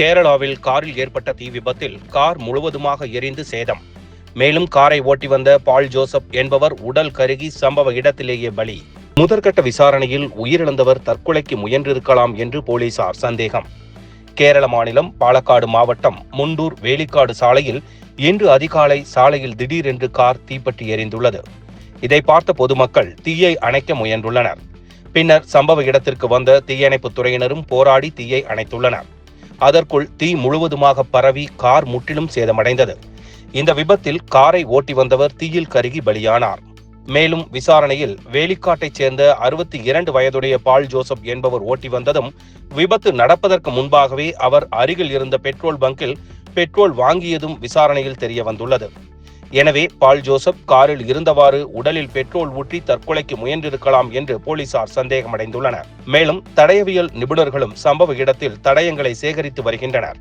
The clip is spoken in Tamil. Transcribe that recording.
கேரளாவில் காரில் ஏற்பட்ட தீ விபத்தில் கார் முழுவதுமாக எரிந்து சேதம். மேலும் காரை ஓட்டி வந்த பால் ஜோசப் என்பவர் உடல் கருகி சம்பவ இடத்திலேயே பலி. முதற்கட்ட விசாரணையில் உயிரிழந்தவர் தற்கொலைக்கு முயன்றிருக்கலாம் என்று போலீசார் சந்தேகம். கேரள மாநிலம் பாலக்காடு மாவட்டம் முண்டூர் வேலிக்காடு சாலையில் இன்று அதிகாலை சாலையில் திடீரென்று கார் தீப்பற்றி எரிந்துள்ளது. இதை பார்த்த பொதுமக்கள் தீயை அணைக்க முயன்றுள்ளனர். பின்னர் சம்பவ இடத்திற்கு வந்த தீயணைப்புத் துறையினரும் போராடி தீயை அணைத்துள்ளனர். அதற்குள் தீ முழுவதுமாக பரவி கார் முற்றிலும் சேதமடைந்தது. இந்த விபத்தில் காரை ஓட்டி வந்தவர் தீயில் கருகி பலியானார். மேலும் விசாரணையில் வேலிக்காட்டைச் சேர்ந்த அறுபத்தி இரண்டு வயதுடைய பால் ஜோசப் என்பவர் ஓட்டி வந்ததும் விபத்து நடப்பதற்கு முன்பாகவே அவர் அருகில் இருந்த பெட்ரோல் பங்கில் பெட்ரோல் வாங்கியதும் விசாரணையில் தெரிய வந்துள்ளது எனவே பால் ஜோசப் காரில் இருந்தவாறு உடலில் பெட்ரோல் ஊற்றி தற்கொலைக்கு முயன்றிருக்கலாம் என்று போலீசார் சந்தேகமடைந்துள்ளனர். மேலும் தடயவியல் நிபுணர்களும் சம்பவ இடத்தில் தடயங்களை சேகரித்து வருகின்றனர்.